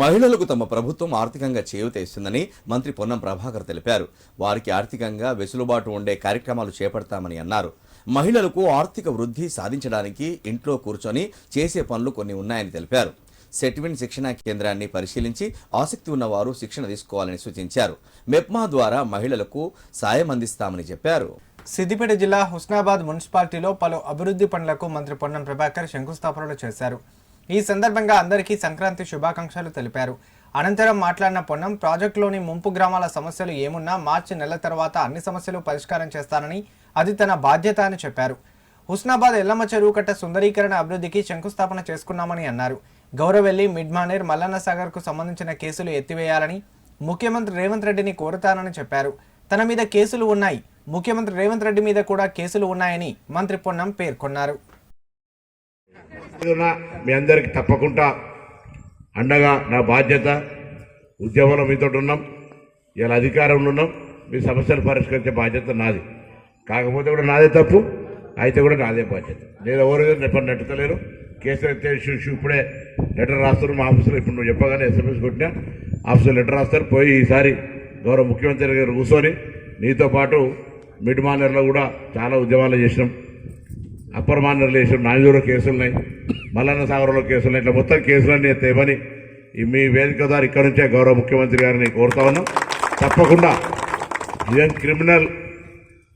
మహిళలకు తమ ప్రభుత్వం ఆర్థికంగా చేయూత ఇస్తుందని మంత్రి పొన్నం ప్రభాకర్ తెలిపారు. వారికి ఆర్థికంగా వెసులుబాటు ఉండే కార్యక్రమాలు చేపడతామని అన్నారు. మహిళలకు ఆర్థిక వృద్ధి సాధించడానికి ఇంట్లో కూర్చొని చేసే పనులు కొన్ని ఉన్నాయని తెలిపారు. సెట్విన్ శిక్షణా కేంద్రాన్ని పరిశీలించి ఆసక్తి ఉన్నవారు శిక్షణ తీసుకోవాలని సూచించారు. మెప్మా ద్వారా మహిళలకు సాయం అందిస్తామని చెప్పారు. సిద్దిపేట జిల్లా హుస్నాబాద్ మున్సిపాలిటీలో పలు అభివృద్ధి పనులకు మంత్రి పొన్నం ప్రభాకర్ శంకుస్థాపనలు చేశారు. ఈ సందర్భంగా అందరికీ సంక్రాంతి శుభాకాంక్షలు తెలిపారు. అనంతరం మాట్లాడిన పొన్నం ప్రాజెక్టులోని ముంపు గ్రామాల సమస్యలు ఏమున్నా మార్చి నెల తర్వాత అన్ని సమస్యలు పరిష్కారం చేస్తానని అది తన బాధ్యత అని చెప్పారు. హుస్నాబాద్ ఎల్లమ్మ చెరువు కట్ట సుందరీకరణ అభివృద్ధికి శంకుస్థాపన చేసుకున్నామని అన్నారు. గౌరవెల్లి మిడ్మానేర్ మల్లన్న సాగర్ సంబంధించిన కేసులు ఎత్తివేయాలని ముఖ్యమంత్రి రేవంత్ రెడ్డిని కోరుతానని చెప్పారు. తన మీద కేసులు ఉన్నాయి. ముఖ్యమంత్రి రేవంత్ రెడ్డి మీద కూడా కేసులు ఉన్నాయని మంత్రి పొన్నం పేర్కొన్నారు. మీ అందరికి తప్పకుండా అండగా నా బాధ్యత ఉద్యమంలో మీతో ఉన్నాం ఇలా అధికారంలో ఉన్నాం మీ సమస్యలు పరిష్కరించే బాధ్యత నాది. కాకపోతే కూడా నాదే తప్పు అయితే కూడా నాదే బాధ్యత. నేను ఎవరు నెప్పని నెట్టలేరు కేసులు ఎత్తే ఇప్పుడే లెటర్ రాస్తారు మా ఆఫీసులో ఇప్పుడు నువ్వు చెప్పగానే ఎస్ఎంఎస్ కొట్టినా ఆఫీసులో లెటర్ రాస్తారు పోయి ఈసారి గౌరవ ముఖ్యమంత్రి గారు కూర్చొని నీతో పాటు మిడ్ మానర్లో కూడా చాలా ఉద్యమాలు చేసినాం. అప్పర్ మానర్లు వేసిన కేసులు ఉన్నాయి. మల్లన్న సాగర్లో కేసులు ఉన్నాయి. ఇట్లా మొత్తం కేసులన్నీ ఎత్తేమని ఈ మీ వేదిక ద్వారా ఇక్కడ నుంచే గౌరవ ముఖ్యమంత్రి గారిని కోరుతా ఉన్నాం. తప్పకుండా ఇదేం క్రిమినల్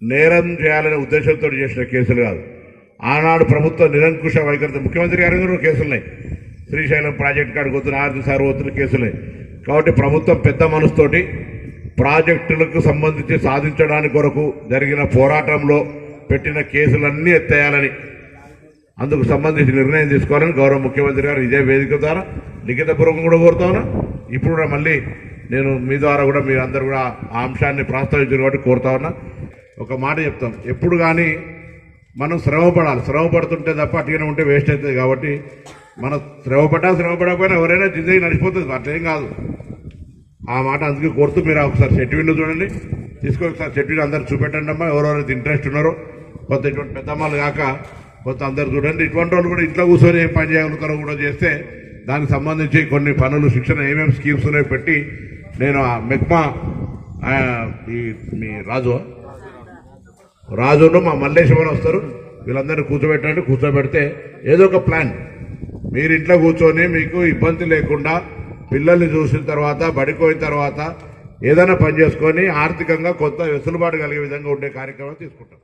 నేరం చేయాలనే ఉద్దేశంతో చేసిన కేసులు కాదు. ఆనాడు ప్రభుత్వ నిరంకుశ వైఖరితో ముఖ్యమంత్రి గారి కూడా కేసులు ఉన్నాయి. శ్రీశైలం ప్రాజెక్ట్ కాడికి వస్తున్న ఆర్థిక సార్ వస్తున్న కేసులు ఉన్నాయి. కాబట్టి ప్రభుత్వం పెద్ద మనసుతోటి ప్రాజెక్టులకు సంబంధించి సాధించడానికి కొరకు జరిగిన పోరాటంలో పెట్టిన కేసులన్నీ ఎత్తేయాలని. అందుకు సంబంధించి నిర్ణయం తీసుకోవాలని గౌరవ ముఖ్యమంత్రి గారు ఇదే వేదిక ద్వారా లిఖితపూర్వకం కూడా కోరుతాను ఇప్పుడు కూడా మళ్ళీ నేను మీ ద్వారా కూడా మీరు అందరు కూడా ఆ అంశాన్ని ప్రస్తావించారు కాబట్టి కోరుతా ఉన్నా. ఒక మాట చెప్తాం. ఎప్పుడు కానీ మనం శ్రమపడాలి. శ్రమపడుతుంటే తప్ప అటుగానే ఉంటే వేస్ట్ అవుతుంది కాబట్టి మనం శ్రమపడ్డా శ్రమపడకపోయినా ఎవరైనా జిందగీ నడిచిపోతుంది. అట్లేం కాదు. ఆ మాట అందుకే కోరుతూ మీరు ఒకసారి చెట్టు విండు చూడండి. తీసుకొని ఒకసారి చెట్టు అందరు చూపెట్టండి అమ్మా ఎవరెవరైతే ఇంట్రెస్ట్ ఉన్నారో కొంత ఇటువంటి పెద్దమ్మలు కాక కొంత అందరు చూడండి. ఇటువంటి వాళ్ళు కూడా ఇంట్లో కూర్చొని ఏం పని చేయగలుగుతారో కూడా చేస్తే దానికి సంబంధించి కొన్ని పనులు శిక్షణ ఏమేమి స్కీమ్స్ ఉన్నాయో పెట్టి నేను ఆ మెక్మా ఈ మీ రాజు రాజును మా మల్లేశ్వరం వస్తారు. వీళ్ళందరినీ కూర్చోబెట్టండి. కూర్చోబెడితే ఏదో ఒక ప్లాన్. మీరు ఇంట్లో కూర్చొని మీకు ఇబ్బంది లేకుండా పిల్లల్ని చూసిన తర్వాత బడిపోయిన తర్వాత ఏదైనా పని చేసుకొని ఆర్థికంగా కొంత వెసులుబాటు కలిగే విధంగా ఉండే కార్యక్రమం తీసుకుంటాం.